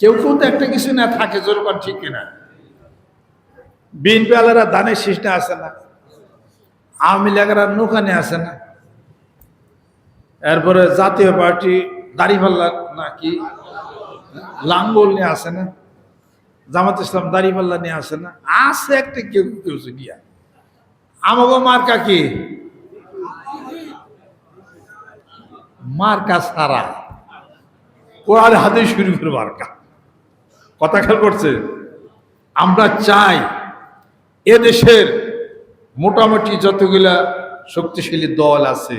কেউ কেউ তো একটা কিছু না থাকে জোরকার ঠিক কিনা। বিএনপি আলারা দানের শীষটা আসে না, আওয়ামী লীগেরা নৌকানে আসে না। এরপরে জাতীয় পার্টি দাড়িপাল্লা নাকি লাঙ্গল নিয়ে আসে না, জামাত ইসলাম দাড়িপাল্লা নিয়ে আসে না আসে একটা কেউ কেউ গিয়া। আমাগো মার্কা কি? মার্কা সারা কোরআন হাতে শুরু করে মার্কা। কথা খেয়াল করছে। আমরা চাই এদেশের মোটামুটি যতগুলা শক্তিশালী দল আছে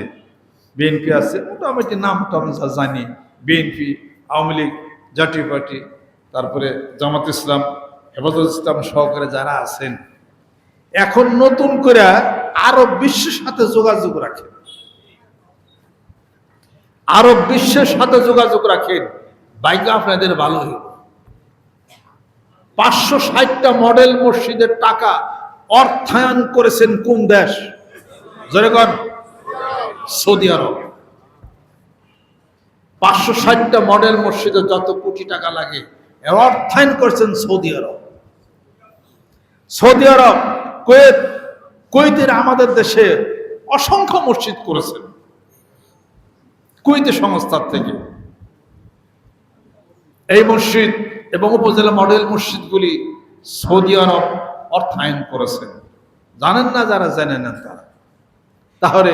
বিএনপি আছে, মোটামুটি নাম টাম যা জানি বিএনপি আওয়ামী লীগ, জাতীয় পার্টি, তারপরে জামাত ইসলাম, হেফাজত ইসলাম সহকারে যারা আছেন, এখন নতুন করে আরও বিশ্বের সাথে যোগাযোগ রাখেন। আরব বিশ্বের সাথে যোগাযোগ রাখেন। বাইকে আপনাদের ভালো হইব। পাঁচশো ষাটটা মডেল মসজিদের টাকা অর্থায়ন করেছেন কোন দেশ? যেরকম সৌদি আরব। পাঁচশো ষাটটা মডেল মসজিদে যত কোটি টাকা লাগে অর্থায়ন করেছেন Saudi Arab. Saudi Arab, Kuwait, কুয়েতের আমাদের দেশে অসংখ্য মসজিদ করেছেন। কুয়েতে সংস্থার থেকে। এই মসজিদ এবং উপজেলা মডেল মসজিদগুলি সৌদি আরব অর্থায়ন করেছেন জানেন না যারা জানেন না তারা। তাহলে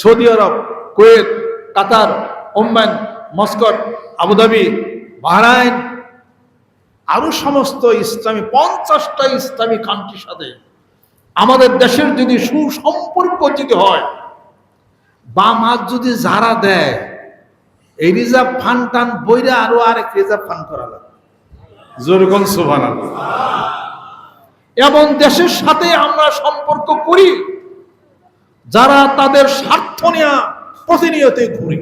Saudi Arab, Kuwait, Qatar, Oman, Muscat, Abu Dhabi, Bahrain, আরও সমস্ত ইসলামী, পঞ্চাশটা ইসলামী কান্ট্রির সাথে আমাদের দেশের যদি সুসম্পর্ক যদি হয় বা মাছ যদি যারা দেয়, এই রিজার্ভ ফান্ড টান বইরা আরও আরেক রিজার্ভ ফান্ড করা লাগবে। জোরগন সোভান এমন দেশের সাথে আমরা সম্পর্ক করি, যারা তাদের স্বার্থ নেওয়া প্রতিনিয়ত ঘুরি।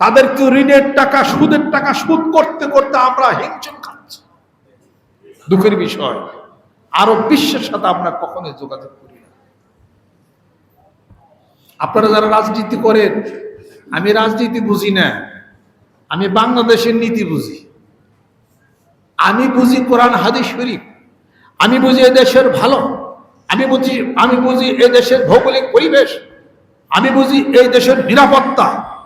তাদেরকে ঋণের টাকা, সুদের টাকা সুদ করতে করতে আমরা হিমচম খাচ্ছি। দুঃখের বিষয় আরও বিশ্বের সাথে আমরা কখনোই যোগাযোগ করি না। আপনারা যারা রাজনীতি করেন, আমি রাজনীতি বুঝি না। আমি বাংলাদেশের নীতি বুঝি। আমি বুঝি কোরআন, হাদিস, শরীফ। আমি বুঝি দেশের ভালো। আমি বুঝি আমি বুঝি এ দেশের ভৌগোলিক পরিবেশ। আমি বুঝি এই দেশের নিরাপত্তা।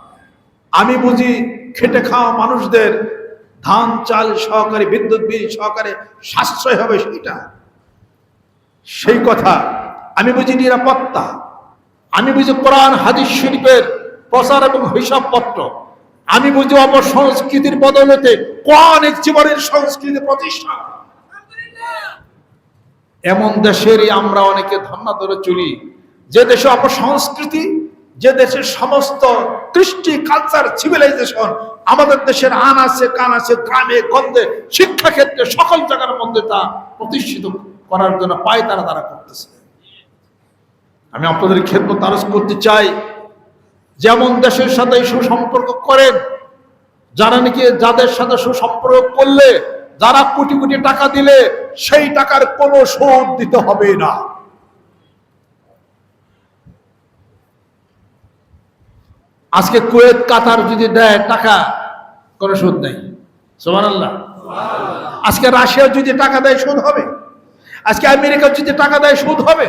আমি বুঝি খেটে খাওয়া মানুষদের ধান, চাল সহকারে, বিদ্যুৎ বিল সহকারে সাশ্রয় হবে সেটা। সেই কথা। আমি বুঝি নিরাপত্তা। আমি বুঝি কোরআন, হাদিস, শরীফের প্রচার এবং হিসাবপত্র। আমি বুঝি অপর সংস্কৃতির বদলতে অনেক জীবনের সংস্কৃতি প্রতিষ্ঠা? এমন দেশেরই আমরা অনেকে ধর্ণা ধরে চলি, যে দেশে অপসংস্কৃতি যে দেশের সমস্ত কৃষ্টি কালচার সিভিলাইজেশন আমাদের দেশের আন আছে, কান আছে, গ্রামে, গন্ধে, শিক্ষাক্ষেত্রে সকল জায়গার মধ্যে তা প্রতিষ্ঠিত করার জন্য পায় তারা তারা করতেছে। আমি আপনাদের ক্ষেত্র তারস করতে চাই যেমন দেশের সাথে সুসম্পর্ক করেন, যারা নাকি যাদের সাথে সুসম্পর্ক করলে, যারা কোটি কোটি টাকা দিলে, সেই টাকার কোনো শোধ দিতে হবে না। আজকে কুয়েত, কাতার যদি দেয় টাকা, কোনো সুদ নেই। সোমান আজকে রাশিয়া যদি টাকা দেয়, সুদ হবে। আজকে আমেরিকা যদি টাকা দেয়, সুদ হবে।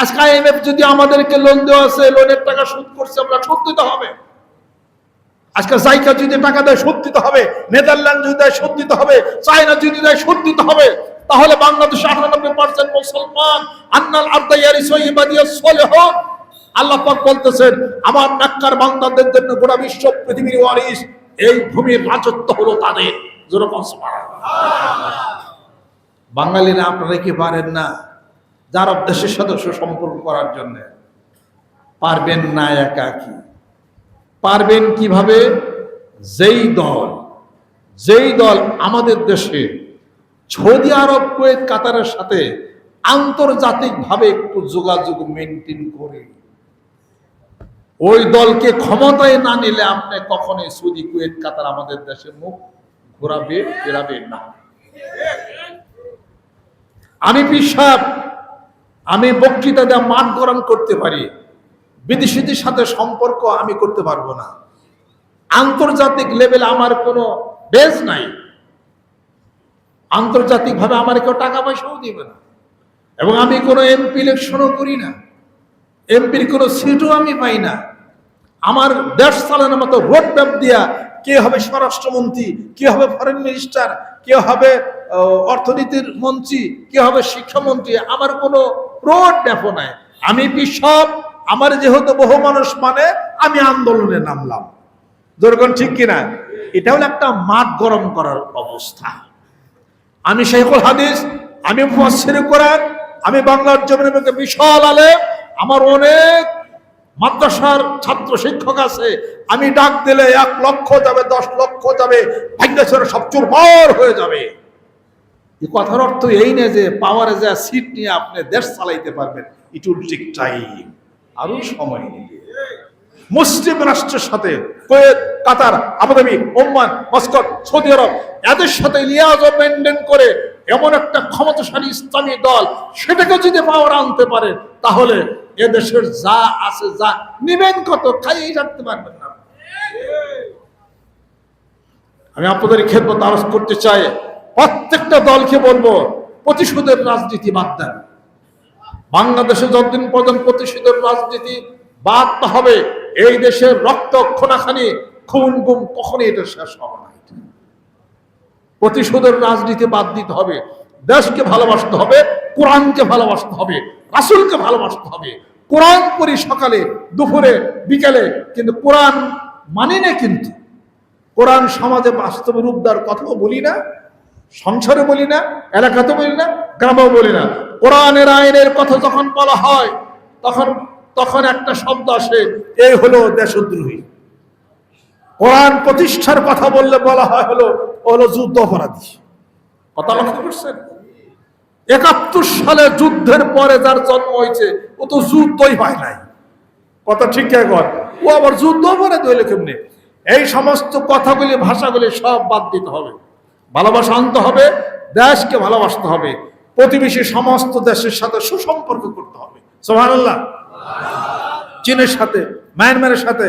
আজকে আইএমএফ যদি আমাদেরকে লোন দেওয়া আছে লোনের টাকা সুদ করছে, আমরা সুদ দিতে হবে। আজকে জাইকা যদি টাকা দেয় সুদ দিতে হবে। নেদারল্যান্ড যদি দেয় সুদ দিতে হবে। চায়না যদি দেয় সুদ দিতে হবে। তাহলে বাংলাদেশে আটানব্বই পার্সেন্ট মুসলমান, আন্নাল আর্দাইয়ারি সহিবাদিয়া সলেহ। আল্লাহ পাক বলতেছেন, আমার নাক্কার বান্দাদের জন্য গোটা বিশ্ব পৃথিবীর ওয়ারিস এই ভূমির রাজত্ব হলো তাদের। যেরকম বাঙালিরা আপনারা কি পারেন না। যার দেশের সাথে সুসম্পর্ক করার জন্য। পারবেন না একাকি। পারবেন কীভাবে? যেই দল যেই দল আমাদের দেশে, সৌদি আরব, কুয়েত, কাতারের সাথে আন্তর্জাতিকভাবে একটু যোগাযোগ মেনটেন করে। ওই দলকে ক্ষমতায় না নিলে আপনি কখনোই সৌদি, কুয়েত, কাতার আমাদের দেশে মুখ ঘোরাবে, ফেরাবে না। আমি পিসাব আমি বক্তৃতা দেওয়া মান গরম করতে পারি। বিদেশিদের সাথে সম্পর্ক আমি করতে পারব না। আন্তর্জাতিক লেভেলে আমার কোনো বেজ নাই। আন্তর্জাতিকভাবে আমার কেউ টাকা পয়সাও দিবে না। এবং আমি কোনো এমপি ইলেকশনও করি না। এমপির কোনো সিটও আমি পাই না। আমার দেশ চালানোর মতো রোড ম্যাপ দিয়া কে হবে স্বরাষ্ট্রমন্ত্রী, কে হবে ফরেন মিনিস্টার কে হবে অর্থনীতির মন্ত্রী, কে হবে শিক্ষামন্ত্রী, আমার কোনো রোড ম্যাপও নাই। আমি সব আমার যেহেতু বহু মানুষ মানে আমি আন্দোলনে নামলাম। যেরকম ঠিক কিনা? এটা হলো একটা মাঠ গরম করার অবস্থা। আমি শেখুল হাদিস, আমি মুফাসসির কোরআন, আমি বাংলার জমিনের মধ্যে বিশাল আলেম, আমার অনেক মাদ্রাসার ছাত্র শিক্ষক আছে। আমি ডাক দিলে এক লক্ষ যাবে, দশ লক্ষ যাবে ভাগ্যেশ্বর সব চুরমার হয়ে যাবে। এই কথার অর্থ এই না যে পাওয়ারে যা সিট নিয়ে আপনি দেশ চালাইতে পারবেন ইট উইল টেক টাইম আরও সময় নেবে মুসলিম রাষ্ট্রের সাথে Kuwait, Qatar, Abu Dhabi, Oman, Muscat, Saudi Arab, এদের সাথে লিয়াজ মেনটেন করে এমন একটা ক্ষমতাশালী ইসলামী দল, সেটাকে যদি পাওয়ার আনতে পারে, তাহলে এদেশের যা আছে যা নিবেন কত খাইয়ে রাখতে পারবেন না। আমি আপনাদের খেদমত আরজ করতে চাই প্রত্যেকটা দলকে বলব, প্রতিশোধের রাজনীতি বাদ দেন। বাংলাদেশে যতদিন পর্যন্ত প্রতিশোধের রাজনীতি বাদ না হবে, এই দেশের রক্ত খোনাখানি খুন গুম কখনই এটা শেষ হবে না। প্রতিশোধের রাজনীতি বাদ দিতে হবে, দেশকে ভালোবাসতে হবে, কোরআনকে ভালোবাসতে হবে, রাসুলকে ভালোবাসতে হবে। কোরআন পড়ি সকালে, দুপুরে, বিকেলে, কিন্তু কোরআন মানি না কিন্তু। কোরআন সমাজে বাস্তব রূপদার কথাও বলি না সংসারে বলি না, এলাকাতে বলি না, গ্রামেও বলি না। কোরআনের আইনের কথা যখন বলা হয়, তখন তখন একটা শব্দ আসে, এই হলো দেশদ্রোহী। কোরআন প্রতিষ্ঠার কথা বললে বলা হয় হলো হলো যুদ্ধ অপরাধী। কথা লক্ষ্য করছেন একাত্তর সালে যুদ্ধের পরে যার জন্ম হয়েছে, ও তো যুদ্ধই হয় নাই। কথা ঠিক কর ও আবার যুদ্ধ অপরাধী হইলে কেমনি? এই সমস্ত কথাগুলি, ভাষাগুলি সব বাদ দিতে হবে। ভালোবাসা আনতে হবে, দেশকে ভালোবাসতে হবে, প্রতিবেশী সমস্ত দেশের সাথে সুসম্পর্ক করতে হবে। সোহানাল্লাহ চীনের সাথে, মায়ানমারের সাথে,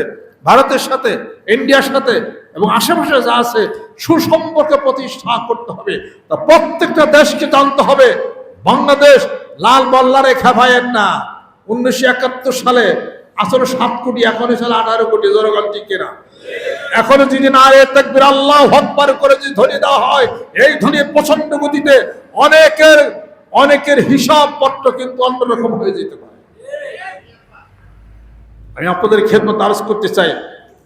ভারতের সাথে, ইন্ডিয়ার সাথে এবং আশেপাশে যা আছে সুসম্পর্ক প্রতিষ্ঠা করতে হবে। তা প্রত্যেকটা দেশকে জানতে হবে। বাংলাদেশ লাল বল্লা রেখা ভাইয়ের না। উনিশশো একাত্তর সালে আসলে সাত কোটি এখন সালে আঠারো কোটি জনগণ ঠিক কিনা। এখনও যদি না এ তাকবির আল্লাহ হকবার করে যদি ধ্বনি দেওয়া হয়, এই ধ্বনি প্রচণ্ড গতিতে অনেকের অনেকের হিসাব পত্র কিন্তু অন্যরকম হয়ে যেতে পারে। আমি আপনাদের খেদমত আরজ করতে চাই।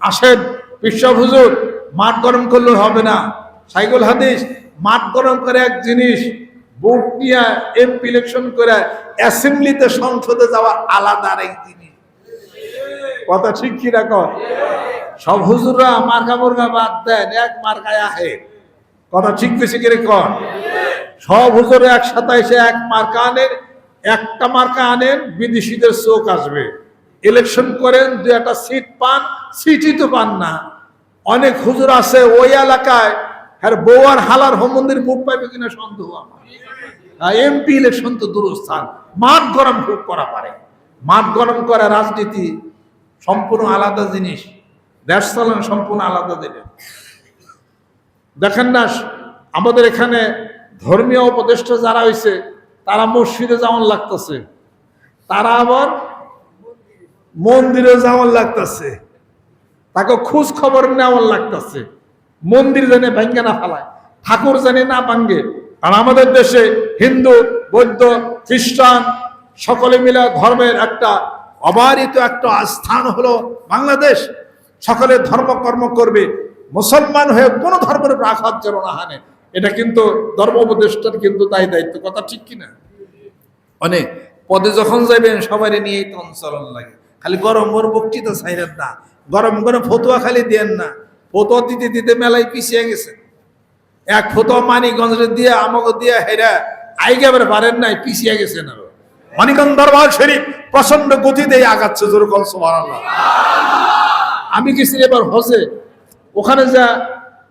আসেন বিশ্ব হুজুর, মাঠ গরম করলে হবে না। সাইকুল হাদিস, মাঠ গরম করে এক জিনিস ভোট নিয়ে এমপি ইলেকশন করে অ্যাসেম্বলিতে সংসদে যাওয়া আলাদা আর এক জিনিস। কথা ঠিক কি রাখো সব হুজুররা মার্কা মুরগা বাদ দেন, এক মার্কায় আহে কথা ঠিক বেশি করে কর সব হুজুরে একসাথে এসে এক মার্কা আনেন, একটা মার্কা আনেন, বিদেশিদের চোখ আসবে। ইলেকশন করেন দু একটা সিট পান, সিটই তো পান না। অনেক হুজুর আছে ওই এলাকায় হ্যাঁ আর হালার হোম মন্দির ভোট পাইবে কিনা সন্দেহ আমার। এমপি ইলেকশন তো দূরস্থান, মাঠ গরম খুব করা পারে। মাঠ গরম করা রাজনীতি সম্পূর্ণ আলাদা জিনিস। দেশ চালানো সম্পূর্ণ আলাদা জিনিস দেখেন না, আমাদের এখানে ধর্মীয় উপদেষ্টা যারা হয়েছে তারা মসজিদে যেমন লাগতেছে। তারা আবার মন্দিরে যেমন লাগতেছে। তাকে খোঁজ খবর নেওয়ার লাগতেছে। মন্দির জানে ভেঙ্গে না ফেলায়, ঠাকুর জানে না ভাঙ্গে আর আমাদের দেশে হিন্দু, বৌদ্ধ, খ্রিস্টান, সকলে মিলে ধর্মের একটা অবারিত একটা স্থান হলো বাংলাদেশ। সকলে ধর্মকর্ম করবে, মুসলমান হয়ে কোনো ধর্মের উপর আঘাত যেন না হানে। এটা কিন্তু ধর্ম উপদেষ্টার কিন্তু তাই দায়িত্ব, কথা ঠিক কিনা? অনেক, পদে যখন যাবেন সবাই নিয়েই তো চলন লাগে। খালি গরম গরম বক্তৃতা চাইলেন না। গরম গরম ফতুয়া খালি দেন না। ফতুয়া দিতে দিতে মেলায় পিছিয়ে গেছে। এক ফতুয়া মানিকগঞ্জে দিয়ে, আমাকে দিয়ে হেরা আইগে এবার পারেন নাই, পিছিয়ে গেছেন আরও। মানিকগঞ্জ দরবার শরীফ প্রচণ্ড গতিতে আগাচ্ছে যেরকম সুবহানাল্লাহ। আমি গেছি এবার হজে। ওখানে যা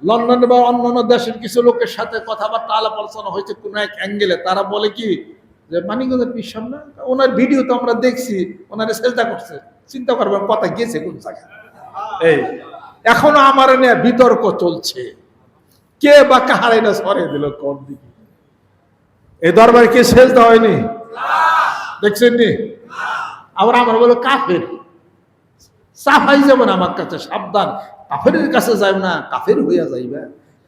লন্ডন বা অন্যান্য দেশের কিছু লোকের সাথে কথাবার্তা আলাপ আলোচনা হয়েছে কোন এক অ্যাঙ্গেলে তারা বলে কি যে মানিকগঞ্জের পিসাব না ওনার ভিডিও তো আমরা দেখছি ওনারে চেষ্টা করছে। চিন্তা করবেন কথা গেছে কোন জায়গায়। এই। এখনও আমার নিয়ে বিতর্ক চলছে। কে বা কাহার এটা সরে দিল কোন দিকে? এই দরবারে কে শেষ হয়নি? দেখছেন নি আবার আমার বলো কাফের। সাফাই না আমার কাছে সাবধান, কাফেরের কাছে যাই না, কাফের হইয়া যাইবে।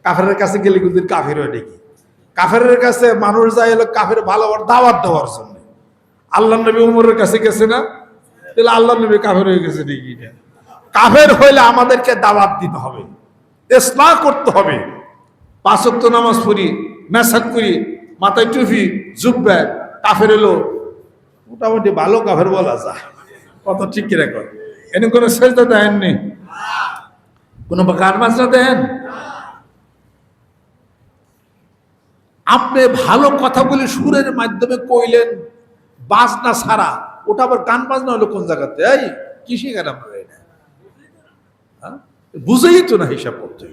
কাফেরের কাছে গেলে কিন্তু কাফের হয় নাকি? কাফেরের কাছে মানুষ যায় হলো কাফের ভালো দাওয়াত দেওয়ার জন্য। আল্লাহ নবী উমরের কাছে গেছে না? তাহলে আল্লাহ নবী কাফের হয়ে গেছে নাকি? কাফের হইলে আমাদেরকে দাওয়াত দিতে হবে ইসলাম করতে হবে। পাঁচক্ত নামাজ পড়ি মেসাক করি, মাথায় টুপি, জুব্বা, কাফের এলো মোটামুটি ভালো কাফের বলা যায়। কত ঠিক কি রেকর্ড এনে কোনো সেজদা দেননি? কোনো গান বাজনা দেন? আপনি ভালো কথাগুলি সুরের মাধ্যমে কইলেন, বাজনা ছাড়া। ওটা আবার গান বাজনা হলো কোন জায়গাতে? এই কি শিখেন আপনারা এটা? হ্যাঁ? বুঝেই তো না হিসাব করতে।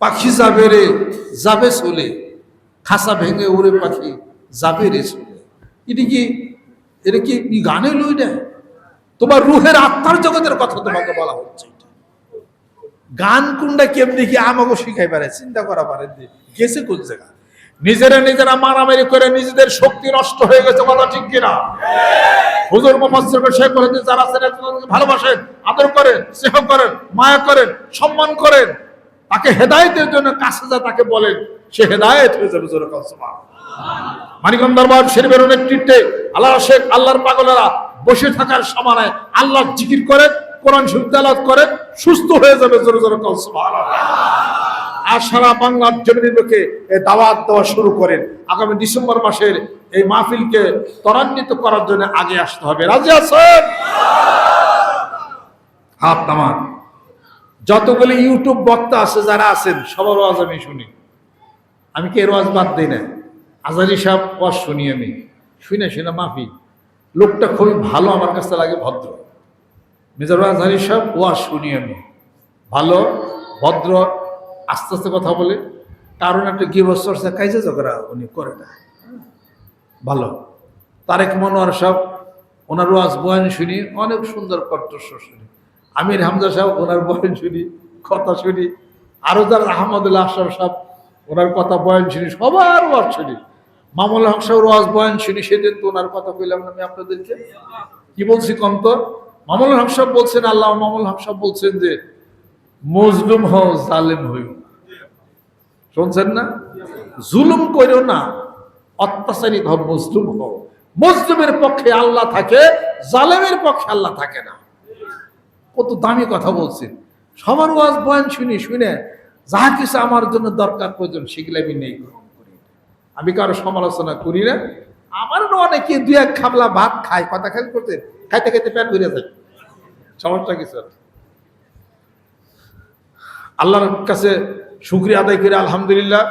পাখি যাবে রে, যাবে চলে। খাসা ভেঙে উড়ে পাখি যাবে রে চলে। এটা কি এটা কি গানে লই না তোমার রুহের আত্মার জগতের কথা তোমাকে বলা হচ্ছে গান কোনটা কেমনি কি আমাকে শিখাই পারে? চিন্তা করা পারে গেছে কোন জায়গা? নিজেরা নিজেরা মারামারি করে নিজেদের শক্তি নষ্ট হয়ে গেছে, কথা ঠিক কিনা? হুজুর মোহাম্মদ যারা ভালোবাসেন, আদর করেন, স্নেহ করেন, মায়া করেন, সম্মান করেন। তাকে হেদায়েতের জন্য কাছে যা তাকে বলেন, সে হেদায়েত হয়ে যাবে জোরে। মানিকগঞ্জ দরবার শরীফের নেতৃত্বে আল্লাহ শেখ, আল্লাহর পাগলেরা বসে থাকার সমানে আল্লাহ জিকির করেন, কোরআন তেলাওয়াত করেন, সুস্থ হয়ে যাবে জোরে জোরে কল আর সারা বাংলার জমিনের লোকে দাওয়াত দেওয়া শুরু করেন। আগামী ডিসেম্বর মাসের এই মাহফিলকে ত্বরান্বিত করার জন্য আগে আসতে হবে। রাজি আছেন? হাত নামান। যতগুলি ইউটিউব বক্তা আছে, যারা আছেন, সবার ওয়াজ আমি শুনি। আমি কি ওয়াজ বাদ দিই না? আজারি সাহেব ওয়াজ শুনি আমি। শুনে শুনে মাফি লোকটা খুবই ভালো আমার কাছে লাগে, ভদ্র। মেজর আজহারি সাহেব ওয়াজ শুনি আমি। ভালো, ভদ্র, আস্তে আস্তে কথা বলে। কারণ একটা কি বছর কাইজে ঝগড়া উনি করে না। ভালো। তারেক মনোয়ার সাহেব, ওনার ওয়াজ বয়ান শুনি, অনেক সুন্দর কণ্ঠস্ব শুনি। আমির হামজা সাহেব, ওনার বয়ান শুনি, কথা শুনি। আরও যারা আহমদুল্লাহ আশরাফ সাহেব, ওনার কথা বয়ান শুনি, সবার ওয়াজ শুনি। মামুল হক সাহেবের ওয়াজ বয়ান শুনি, সেদিন তো ওনার কথা আমি আপনাদেরকে। কি বলছি মামুল হক সাহেব বলছেন, আল্লাহ মামুল হক সাহেব বলছেন যে, মজলুম হও, জালেম হইও। শুনছেন না? জুলুম করো না অত্যাচারী হও, মজলুম হও। মজলুমের পক্ষে আল্লাহ থাকে, জালেমের পক্ষে আল্লাহ থাকে না। কত দামি কথা বলছেন। সবার ওয়াজ বয়ান শুনি, শুনে, যাহা কিছু আমার জন্য দরকার, প্রয়োজন সেগুলো আমি নেই। আমি কারও সমালোচনা করি না। আমার অনেকে দুই এক খাবলা ভাত খায়, কথা খেয়াল করতে, খাইতে খাইতে পেট ভরে যায়। সমস্যা কিছু। আল্লাহর কাছে শুক্রিয়া আদায় করে, আলহামদুলিল্লাহ।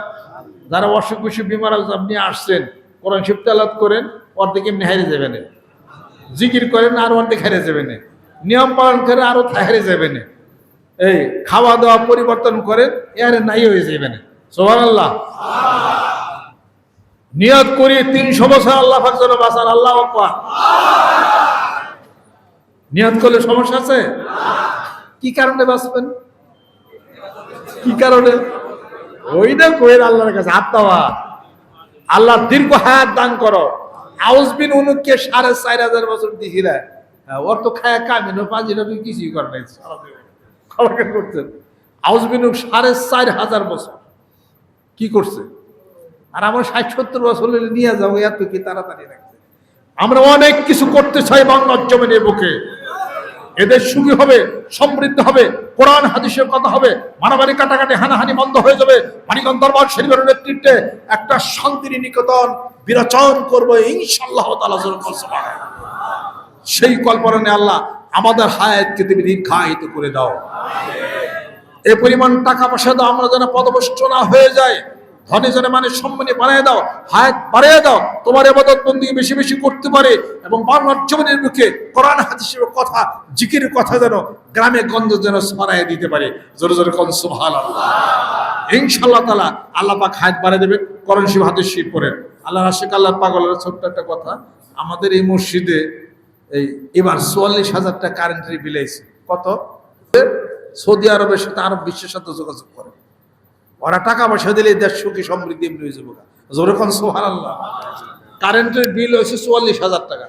যারা অসুখ বিসুখ বিমার আপনি আসছেন, কোরআন শিব তেলাত করেন, অর্ধেক এমনি হারিয়ে যাবেন জিকির করেন, আর অর্ধেক হারিয়ে যাবেন নিয়ম পালন করে আরও হারিয়ে যাবেন এই খাওয়া দাওয়া পরিবর্তন করেন, এর নাই হয়ে যাবেন সোহান আল্লাহ নিয়ত করি তিনশো বছর আল্লাহ ফাকজনে বাঁচান, আল্লাহ আকবার। নিয়ত করলে সমস্যা আছে? কি কারণে বাঁচবেন? কি কারণে? ওইটা কইর আল্লাহর কাছে হাত দেওয়া আল্লাহ দীর্ঘ হায়াত দান করো। আউসবিন উনুককে সাড়ে চার হাজার বছর দিছিলা ওর তো খায়া কামিন পাঁচি নবী কিছুই করে নাই। খবর করছেন আউসবিন সাড়ে চার হাজার বছর। কি করছে? আর আমরা ষাট সত্তর বছর নিয়ে যাব এত কি তাড়াতাড়ি রাখছে আমরা অনেক কিছু করতে চাই বাংলার জমিনের বুকে। এদের সুখী হবে, সমৃদ্ধ হবে, কোরআন, হাদিসের কথা হবে, মারামারি কাটাকাটি, হানাহানি বন্ধ হয়ে যাবে। মানিকন দরবার শরীফের নেতৃত্বে একটা শান্তির নিকেতন বিরাচন করব ইনশাল্লাহ সেই কল্পনা আল্লাহ আমাদের হায়াতকে তুমি দীর্ঘায়িত করে দাও। এ পরিমাণ টাকা পয়সা দাও, আমরা যেন পদভষ্ট না হয়ে যায় ধনে জনে মানে সম্মানে বানিয়ে দাও, হায়াত বাড়িয়ে দাও, তোমার এবাদত বন্দি বেশি বেশি করতে পারে এবং বাংলার জীবনের মুখে কোরআন হাদিসের কথা, জিকির কথা যেন গ্রামে গঞ্জ যেন ছড়াই দিতে পারে। জোরে জোরে কন সুবহান আল্লাহ ইনশাআল্লাহ তাআলা আল্লাহ পাক হায়াত বাড়িয়ে দেবে কোরআন শিব হাদিস শিব করেন আল্লাহ রাশিক আল্লাহ পাগলের ছোট্ট একটা কথা, আমাদের এই মসজিদে এই এবার চুয়াল্লিশ হাজার টাকা কারেন্টের বিল কত? সৌদি আরবের সাথে, আরব বিশ্বের সাথে যোগাযোগ করে। ওরা টাকা পয়সা দিলে দেশ সুখী, সমৃদ্ধি যাব যেরকম সোহান আল্লাহ কারেন্টের বিল হয়েছে চুয়াল্লিশ হাজার টাকা।